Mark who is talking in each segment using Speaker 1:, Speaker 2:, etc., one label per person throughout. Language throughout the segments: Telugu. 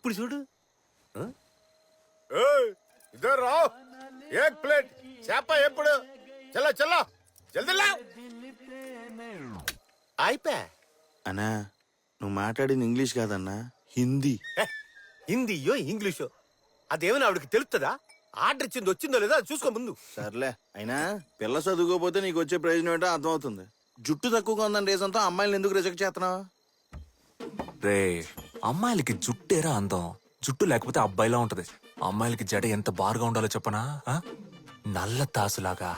Speaker 1: ఇప్పుడు చూడు.
Speaker 2: ఏక్ ప్లేట్. చేప ఎప్పుడు? చల్ల చల్ల. జల్దీ
Speaker 3: అన్నా నువ్వు మాట్లాడింది ఇంగ్లీష్ కాదన్నా హిందీ.
Speaker 1: హిందీయో ఇంగ్లీషో? అదేమైనా ఆవిడకి తెలుస్తుందా ఆర్డర్ ఇచ్చింది వచ్చిందో లేదో అది చూసుకో ముందు.
Speaker 3: సర్లే. అయినా పిల్ల చదువుకోపోతే నీకు వచ్చే ప్రయోజనం ఏంటో అర్థమవుతుంది. జుట్టు తక్కువగా ఉందని రీజన్తో అమ్మాయిలను ఎందుకు రిజెక్ట్ చేస్తున్నావు?
Speaker 4: రే అమ్మాయిలకి జుట్టేరా అందం? జుట్టు లేకపోతే అబ్బాయిలా ఉంటది. అమ్మాయిలకి జడ ఎంత బారుగా ఉండాలో చెప్పనా? నల్ల తాసులాగా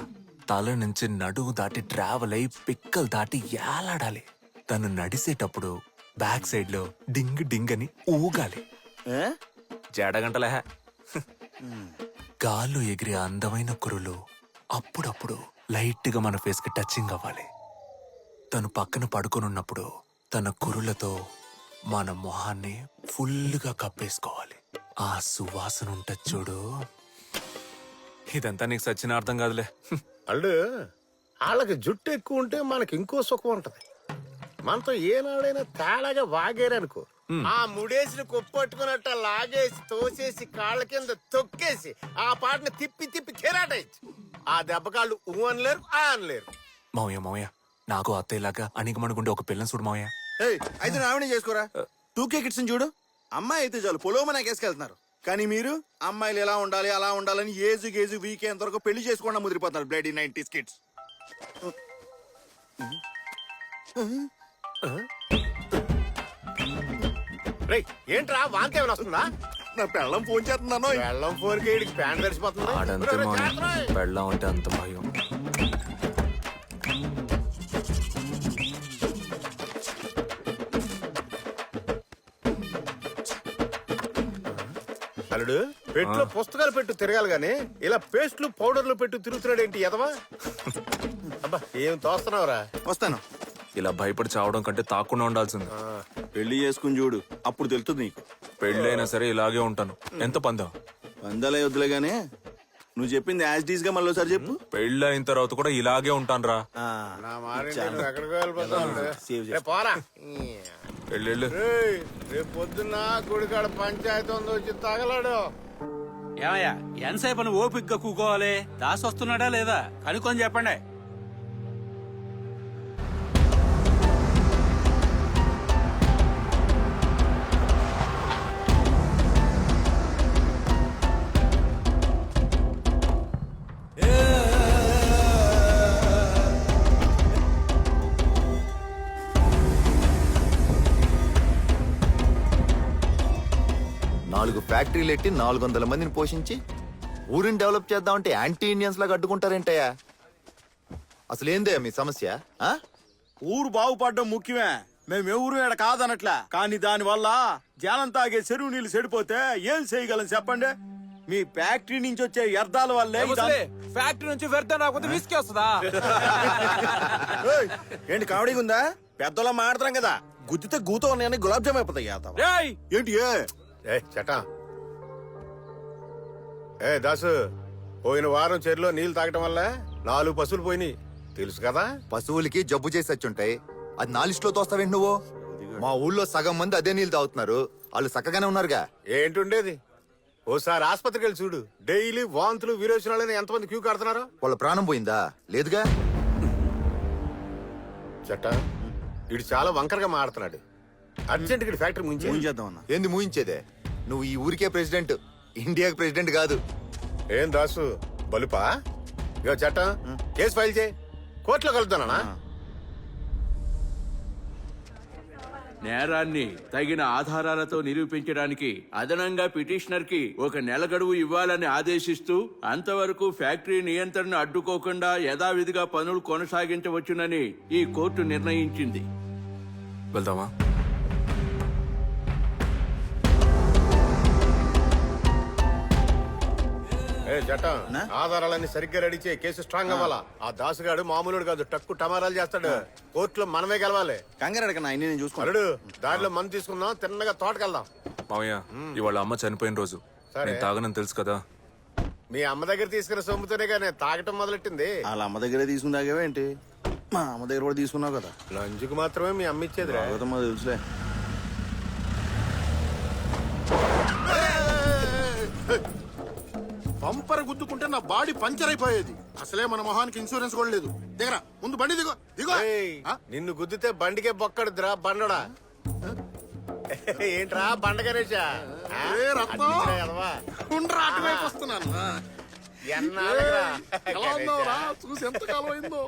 Speaker 4: తల నుంచి నడువు దాటి ట్రావెల్ అయి పిక్కలు దాటి ఏలాడాలి. తను నడిసేటప్పుడు బ్యాక్ సైడ్లో డింగ్ డింగ్ అని ఊగాలి? జడగంటలే. గాల్లో ఎగిరే అందమైన కురులు అప్పుడప్పుడు లైట్గా మన ఫేస్కి టచింగ్ అవ్వాలి. తను పక్కన పడుకొనున్నప్పుడు తన కురులతో మన మొహాన్ని ఫుల్గా కప్పేసుకోవాలి. ఆ సువాసన ఉంటది చూడు. ఇదంతా నీకు సచ్చిన అర్థం కాదులే.
Speaker 2: అల్లు వాళ్ళకి జుట్టు ఎక్కువ ఉంటే మనకి ఇంకో సుఖం ఉంటది. మనతో ఏనాడైనా తేడాగా వాగేరనుకో ఆ ముడేసిన కుప్పట్టుకున్నట్ట లాగేసి తోసేసి కాళ్ళ కింద తొక్కేసి ఆ పాటని తిప్పి తిప్పి కెరాటేయచ్చు ఆ దెబ్బ కాళ్ళు ఊ అనలేరు ఆ అనలేరు.
Speaker 4: మావయ్య మావయ్య నాకు అత్తయ్యలాగా అణిగమణుగుండే ఒక పిల్లని చూడు మావయ్య.
Speaker 3: ఏయ్, అయితే రావణి చేసుకోరా? టూ కే కిడ్స్ చూడు. అమ్మాయి అయితే చాలు పొలోమ నాకేసుకెళ్తున్నారు కానీ మీరు అమ్మాయిలు ఎలా ఉండాలి అలా ఉండాలని ఏజు గేజు వీకే ఎంతవరకు పెళ్ళి చేసుకోకుండా ముదిరిపోతున్నారు బ్లడ్ నైన్టీస్ కిడ్స్
Speaker 2: రేయ్ ఏంట్రా వాంతి ఏమైనా వస్తుందా?
Speaker 3: నా పెళ్ళం ఫోన్ చేస్తున్నాను?
Speaker 2: వెళ్ళం ఫోర్ కేడికి ప్యాంట్
Speaker 4: ఆడంతే
Speaker 2: జాగ్రత్త.
Speaker 4: పెళ్ళం అంటే అంత భయం.
Speaker 2: అల్లుడు పెట్టులో పుస్తకాలు పెట్టు తిరగాలి గాని ఇలా పేస్ట్లు పౌడర్లు పెట్టు తిరుగుతున్నాడు ఏంటి ఎదవా అబ్బా ఏం తోస్తున్నావురా?
Speaker 3: వస్తాను.
Speaker 4: ఇలా భయపడి చావడం కంటే తాకుండా ఉండాల్సింది.
Speaker 3: పెళ్ళి చేసుకుని చూడు అప్పుడు తెలుస్తుంది నీకు.
Speaker 4: పెళ్ళైనా సరే ఇలాగే ఉంటాను. ఎంత పందం?
Speaker 3: వందలే వద్దులే గానీ నువ్వు చెప్పింది యాజ్ డీస్గా మళ్ళీ ఒకసారి చెప్పు
Speaker 4: పెళ్ళైన తర్వాత కూడా ఇలాగే ఉంటాను రా.
Speaker 3: సేవ్
Speaker 2: పోరా. రేయ్, రేపు పొద్దున్న గుడికాడ పంచాయతీ ఉంది వచ్చి తగలాడు.
Speaker 5: ఏమయ్యా ఎంతసేపు నువ్వు ఓపిగ్గా కూకోవాలి? దాసి వస్తున్నాడా లేదా? కనుక్కొని చెప్పండి.
Speaker 6: ఫ్యాక్టరీలు ఎట్టి నాలుగు వందల మందిని పోషించి ఊరిని డెవలప్ చేద్దామంటే యాంటీ ఇండియన్స్ లాగా అడ్డుకుంటారేంటయ్యా? అసలు ఏందే మీ సమస్య ఆ?
Speaker 3: ఊరు బాగుపడడం ముఖ్యమే. మేము ఎవరు ఇక్కడ కాదనట్లే. కానీ దాని వల్ల జనం తాగే చెరువు నీళ్ళు చెడిపోతే ఏం చేయగలం చెప్పండి? మీ ఫ్యాక్టరీ నుంచి వచ్చే వ్యర్థాల వల్లే
Speaker 4: ఫ్యాక్టరీ నుంచి వ్యర్థం రాకపోతే విసికి వస్తుందా?
Speaker 3: ఏయ్, ఏంటి కామెడీగా ఉందా? పెద్దలో మాడతాం కదా. గుద్దితే గూతో ఉన్నాయని గులాబ్ జామ్ అయిపోతాయి యాదవ. ఏంటి ఏ?
Speaker 2: ఏ చటా ఏ దాసు పోయిన వారం చెరులో నీళ్ళు తాగటం వల్ల నాలుగు పశువులు పోయినాయి. తెలుసు కదా?
Speaker 6: పశువులకి జబ్బు చేసి వచ్చుంటాయి. అది నా లిస్టులో తోస్తావేంటి నువ్వు? మా ఊళ్ళో సగం మంది అదే నీళ్ళు తాగుతున్నారు. వాళ్ళు చక్కగానే ఉన్నారుగా.
Speaker 2: ఏంటుండేది? ఓసారి ఆసుపత్రికి వెళ్ళి చూడు. డైలీ వాంతులు విరోచనాలని ఎంతమంది క్యూ కడుతున్నారు?
Speaker 6: వాళ్ళ ప్రాణం పోయిందా? లేదుగా?
Speaker 2: చట్ట ఇడు చాలా వంకరగా మాడుతున్నాడు అర్జెంట్గా ఫ్యాక్టరీ ముంచి
Speaker 3: చేద్దాం అన్న.
Speaker 6: ఏంది మూయించేదే నువ్వు ఈ ఊరికే ప్రెసిడెంట్. ఇండియాకి ప్రెసిడెంట్ కాదు.
Speaker 2: ఏం దాసు? బలుపా? ఇగో చట్ట. కేసు ఫైల్ చేయి. కోర్టులో కలుద్దానా
Speaker 5: నేరాన్ని తగిన ఆధారాలతో నిరూపించడానికి అదనంగా పిటిషనర్కి ఒక నెల గడువు ఇవ్వాలని ఆదేశిస్తూ అంతవరకు ఫ్యాక్టరీ నియంత్రణ అడ్డుకోకుండా యథావిధిగా పనులు కొనసాగించవచ్చునని ఈ కోర్టు నిర్ణయించింది.
Speaker 4: వెళ్దామా?
Speaker 2: చట్టం ఆధారాలన్నీ సరిగ్గా రెడీ చేయి. కేసు స్ట్రాంగ్ అవ్వాలా? ఆ దాసుగాడు మామూలుడు కాదు. టక్కు టమారాలు చేస్తాడు. కోర్టులో మనమే గెలవాలి.
Speaker 3: కంగారు అడగ ఆయన నేను
Speaker 2: అల్లుడు దారిలో మందు తీసుకుందాం తిన్నగా తోటకెళ్దాం.
Speaker 4: మావయ్య ఇవాళ అమ్మ చనిపోయిన రోజు.
Speaker 2: సరే.
Speaker 4: నేను తాగనని తెలుసు కదా.
Speaker 2: మీ అమ్మ దగ్గర తీసుకున్న సొమ్ముతోనే కానీ తాగటం మొదలెట్టింది?
Speaker 3: వాళ్ళ అమ్మ దగ్గరే తీసుకుందాకేవేంటి మా అమ్మ దగ్గర కూడా తీసుకున్నావు కదా.
Speaker 2: లంచుకు మాత్రమే మీ అమ్మ ఇచ్చేదిరా.
Speaker 3: బాగోతమ్మా తెలుసులే.
Speaker 7: గుద్దుకుంటే నా బాడీ పంచర్ అయిపోయేది అసలే మన మొహానికి ఇన్సూరెన్స్ కూడా లేదు దిగరా ముందు బండి దిగో దిగో
Speaker 2: ఏయ్,
Speaker 7: ఆ?
Speaker 2: నిన్ను గుద్దితే బండికే బొక్కడుద్దురా బండడా ఏంట్రా బండ గణేషా ఆ?
Speaker 7: ఏ రత్నం?
Speaker 2: అడ్డించినా కదవా?
Speaker 7: ఉండ్రా, అటువైపు వస్తున్నాను ఆ.
Speaker 2: ఎన్నాళ్ళురా?
Speaker 7: ఎలా ఉన్నావురా చూసి ఎంత కాలం అయిందో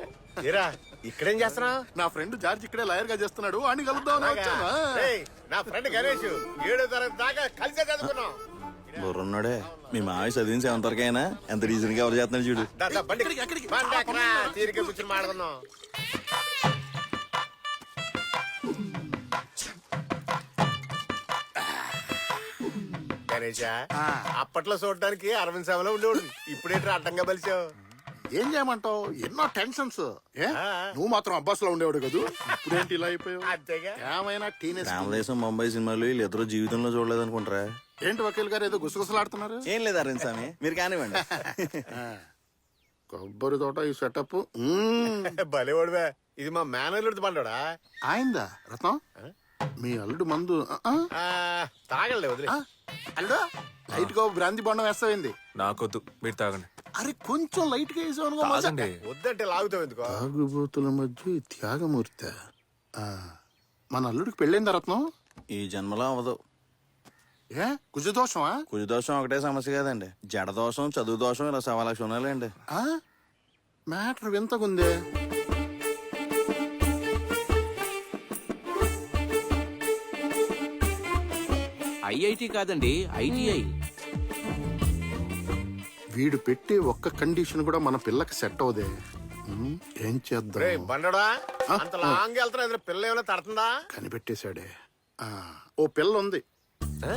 Speaker 2: ఏరా ఇక్కడేం చేస్తున్నా
Speaker 7: నా ఫ్రెండ్ జార్జ్ ఇక్కడే లాయర్గా చేస్తున్నాడు అని వచ్చాను ఆ.
Speaker 2: నా ఫ్రెండ్ గణేష్ ఏడో తరగతి దాకా కలిసే చదువుకున్నాం
Speaker 3: బుర్రున్నాడే. మీ మావి చదివిన సెవెంత్ వరకు అయినా ఎంత రీజన్గా ఎవరు చేస్తున్నాడు చూడు?
Speaker 2: తీరిక కూర్చొని మాట్లాడుకుందాం గణేష అప్పట్లో చూడడానికి అరవింద్ సభలో ఉండేవాడు ఇప్పుడేంటి అడ్డంగా బలిచావు?
Speaker 7: ఏం చేయమంటావు? ఎన్నో టెన్షన్స్. ఏ. నువ్వు మాత్రం అబ్బాస్లో ఉండేవాడు కదూ? ఇప్పుడేంటి ఇలా అయిపోయావు?
Speaker 2: అంతేగా.
Speaker 7: ఏమైనా టీనేజ్
Speaker 3: రామదేశం ముంబై సినిమాలు వీళ్ళిద్దరూ జీవితంలో చూడలేదు అనుకుంటారా
Speaker 7: ఏంటి వకీల్ గారు ఏదో గుసగుసలాడుతున్నారు?
Speaker 3: ఏం లేదు అరవింద్ స్వామి. మీరు కానివ్వండి.
Speaker 7: కొబ్బరి తోట ఈ సెటప్
Speaker 2: భలేవాడువే. ఇది మా మేనేజర్ బండోడా
Speaker 7: ఆయిందా? రత్నం? మీ అల్లుడు మందు.
Speaker 2: తాగలే వదిలే.
Speaker 7: అల్లుడు లైట్గా బ్రాంతి బండం వేస్తావింది?
Speaker 4: నాకొద్దు. మీరు తాగండి.
Speaker 7: అరే కొంచెం లైట్గా వేసావు అనుకో మజా.
Speaker 4: తాగండి.
Speaker 2: వద్దంటే లాగుతావు ఎందుకో?
Speaker 7: తాగుబోతుల మధ్య ఈ త్యాగమూర్తి. ఆ, మన అల్లుడికి పెళ్ళైందా రత్నం?
Speaker 3: ఈ జన్మలో అవ్వదు.
Speaker 7: ఏ? కుజదోషమా
Speaker 3: కుజ దోషం ఒకటే సమస్య కాదండి. జడ దోషం చదువు దోషం ఇలా సవా లక్ష ఉన్నాయండి.
Speaker 7: ఆ? మ్యాటర్ వింతకుందే.
Speaker 5: ఐఐటి కాదండి ఐటీఐ.
Speaker 7: వీడు పెట్టే ఒక్క కండిషన్ కూడా మన పిల్లకి సెట్ అవదే. ఉమ్, ఏం చేద్దాం?
Speaker 2: బండోడా అంత లాంగ్ వెళ్తున్నా ఎదురు పిల్ల ఏమైనా తడుతుందా?
Speaker 7: కనిపెట్టేశాడే. ఆ, ఓ పిల్ల ఉంది.
Speaker 2: ఆ?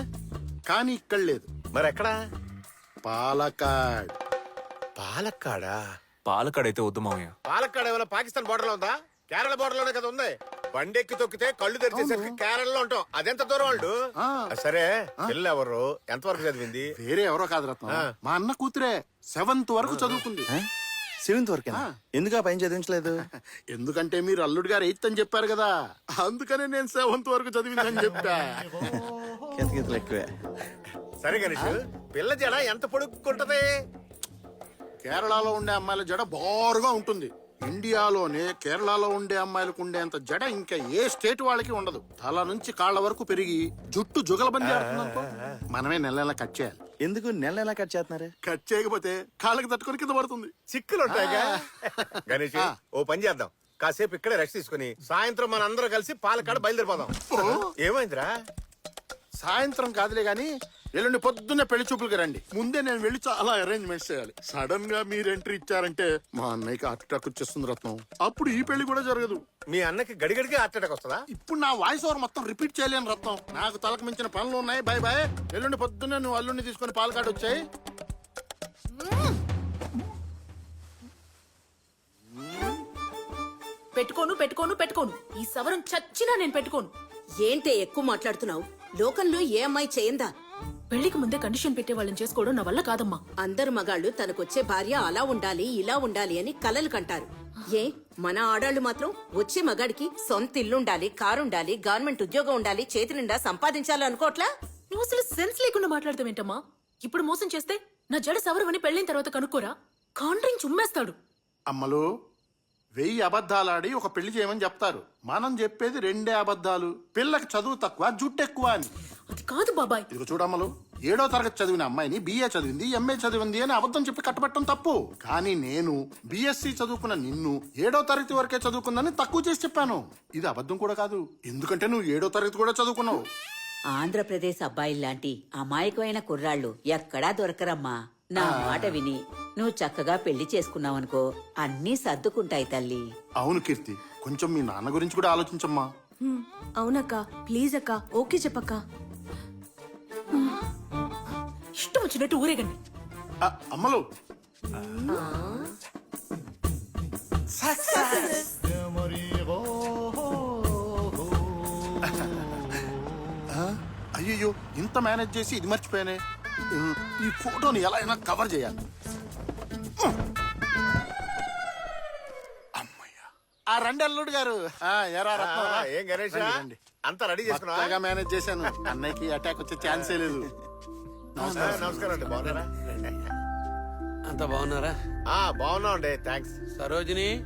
Speaker 7: కానీ ఇక్కడ లేదు.
Speaker 2: మరి ఎక్కడా
Speaker 7: పాలకాడ్.
Speaker 2: పాలక్కాడా?
Speaker 4: పాలకాడైతే వద్దు మామయ్య.
Speaker 2: పాలక్కాడ ఏమైనా పాకిస్తాన్ బోర్డర్లో ఉందా? కేరళ బోర్డర్లోనే కదా ఉంది. బండి ఎక్కి తొక్కితే కళ్ళు తెరిచేసరికి కేరళలో ఉంటాం. అదెంత దూరం వాళ్ళు?
Speaker 7: ఆ.
Speaker 2: సరే పిల్ల ఎవరు? ఎంతవరకు చదివింది?
Speaker 7: వేరే ఎవరో కాదు రత్నం. మా అన్న కూతురే సెవెంత్ వరకు చదువుకుంది.
Speaker 3: సెవెంత్ వరకు ఎందుకు ఆ పైన చదివించలేదు?
Speaker 7: ఎందుకంటే మీరు అల్లుడు గారు ఎయిత్ అని చెప్పారు కదా. అందుకనే నేను సెవెంత్ వరకు చదివిందని చెప్పా.
Speaker 3: కితకితలు ఎక్కువే
Speaker 2: సరే గణేష్ పిల్ల జడ ఎంత పొడుక్కుంటది?
Speaker 7: కేరళలో ఉండే అమ్మాయిల జడ బారుగా ఉంటుంది. ఇండియాలోనే కేరళలో ఉండే అమ్మాయిలకు ఉండేంత జడ ఇంకా ఏ స్టేట్ వాళ్ళకి ఉండదు. తల నుంచి కాళ్ళ వరకు పెరిగి జుట్టు జుగలబంది ఆడుతుందనుకో మనమే నెల నెల కట్ చేయాలి.
Speaker 3: ఎందుకు నెల నెల కట్ చేస్తున్నారు?
Speaker 7: కట్ చేయకపోతే కాళ్ళకి తట్టుకొని కింద పడుతుంది.
Speaker 2: చిక్కులు ఉంటాయిగా గణేష్ ఓ పని చేద్దాం. కాసేపు ఇక్కడే రెస్ట్ తీసుకుని సాయంత్రం మన అందరం కలిసి పాలకాడ బయలుదేరిపోదాం. ఏమైందిరా?
Speaker 7: సాయంత్రం కాదులే గాని ఎల్లుండి పొద్దున్నే పెళ్ళి చూపులకి రండి. ముందే నేను వెళ్ళి చాలా అరేంజ్మెంట్స్ చేయాలి. సడన్గా మీరు ఎంట్రీ ఇచ్చారంటే మా అన్నయ్యకి హార్ట్ అటాక్ వచ్చేస్తుంది రత్నం. అప్పుడు ఈ పెళ్ళి కూడా జరగదు.
Speaker 2: మీ అన్నకి గడిగడికి హార్ట్ అటాక్ వస్తుందా?
Speaker 7: ఇప్పుడు నా వాయిస్ ఓవర్ మొత్తం రిపీట్ చేయలేను రత్నం. నాకు తలకు మించిన పనులు ఉన్నాయి. బాయ్ బాయ్ ఎల్లుండి పొద్దున్నే నువ్వు అల్లుండి తీసుకొని పాలకాడు వచ్చాయి.
Speaker 8: పెట్టుకోను పెట్టుకోను పెట్టుకోను. ఈ సవరం చచ్చినా నేను పెట్టుకోను.
Speaker 9: ఏంటే ఎక్కువ మాట్లాడుతున్నావు? లోకంలో ఏ అమ్మాయి చేయందా
Speaker 8: పెళ్ళికి ముందే కండిషన్ పెట్టే వాళ్ళని చేసుకోవడం నా వల్ల కాదమ్మా.
Speaker 9: అందరు మగాళ్ళు తనకొచ్చే భార్య అలా ఉండాలి ఇలా ఉండాలి అని కలలు కంటారు. ఏ? మన ఆడాళ్ళు మాత్రం వచ్చే మగాడికి సొంత ఇల్లుండాలి కారుండాలి గవర్నమెంట్ ఉద్యోగం ఉండాలి చేతి నిండా సంపాదించాలి అనుకోట్లా
Speaker 8: నువ్వు అసలు సెన్స్ లేకుండా మాట్లాడతావేంటమ్మా ఇప్పుడు మోసం చేస్తే నా జడ సవరమని పెళ్ళైన తర్వాత కనుక్కోరా? కాండ్రింగ్ చుమ్మేస్తాడు.
Speaker 7: అమ్మలు వెయ్యి అబద్ధాలాడి ఒక పెళ్ళి చేయమని చెప్తారు. మనం చెప్పేది రెండే అబద్ధాలు. పిల్లకి చదువు తక్కువ జుట్టు ఎక్కువ అని.
Speaker 8: అది కాదు బాబాయ్.
Speaker 7: ఇదిగో చూడమ్మలు ఏడో తరగతి చదివిన అమ్మాయిని బిఏ చదివింది ఎంఏ చదివింది అని అబద్ధం చెప్పి కట్టబెట్టడం తప్పు. కానీ నేను బిఎస్సి చదువుకున్న నిన్ను ఏడో తరగతి వరకే చదువుకుందని తక్కువ చేసి చెప్పాను. ఇది అబద్ధం కూడా కాదు. ఎందుకంటే నువ్వు ఏడో తరగతి కూడా చదువుకున్నావు.
Speaker 9: ఆంధ్రప్రదేశ్ అబ్బాయిల్లాంటి అమాయకమైన కుర్రాళ్ళు ఎక్కడా దొరకరమ్మా. నా మాట విని. నువ్వు చక్కగా పెళ్ళి చేసుకున్నావనుకో అన్నీ సర్దుకుంటాయి తల్లి.
Speaker 7: అవును కీర్తి. కొంచెం మీ నాన్న గురించి కూడా ఆలోచించమ్మా.
Speaker 8: అవునక్క ప్లీజ్ అక్క ఓకే చెప్పక్క. ఇష్టం వచ్చినట్టు ఊరేగండి.
Speaker 7: ఆ, అమ్మలు. అయ్యో ఇంత మేనేజ్ చేసి ఇది మర్చిపోయానే. ఈ ఫోటోని ఎలా అయినా కవర్ చేయాలి. రండి అల్లుడు గారు. ఆ, ఎరా రత్నం, రా.
Speaker 2: ఏం గణేష్?
Speaker 7: రండి, రండి.
Speaker 2: అంతా రెడీ చేసుకున్నావా?
Speaker 7: కొత్తగా మేనేజ్ చేశాను. అన్నయ్యకి అటాక్ వచ్చే ఛాన్సే లేదు.
Speaker 2: నమస్కారం. నమస్కారం. అండి. బాగున్నారా?
Speaker 10: అంత బాగున్నారా?
Speaker 2: ఆ బాగున్నాం అండి. థ్యాంక్స్
Speaker 10: సరోజిని?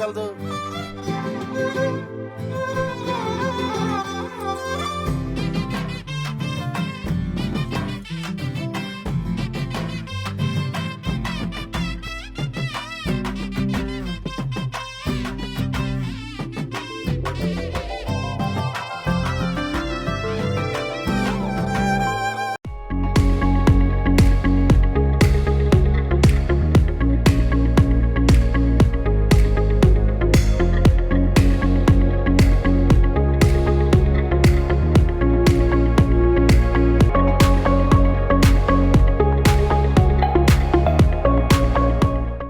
Speaker 7: మీద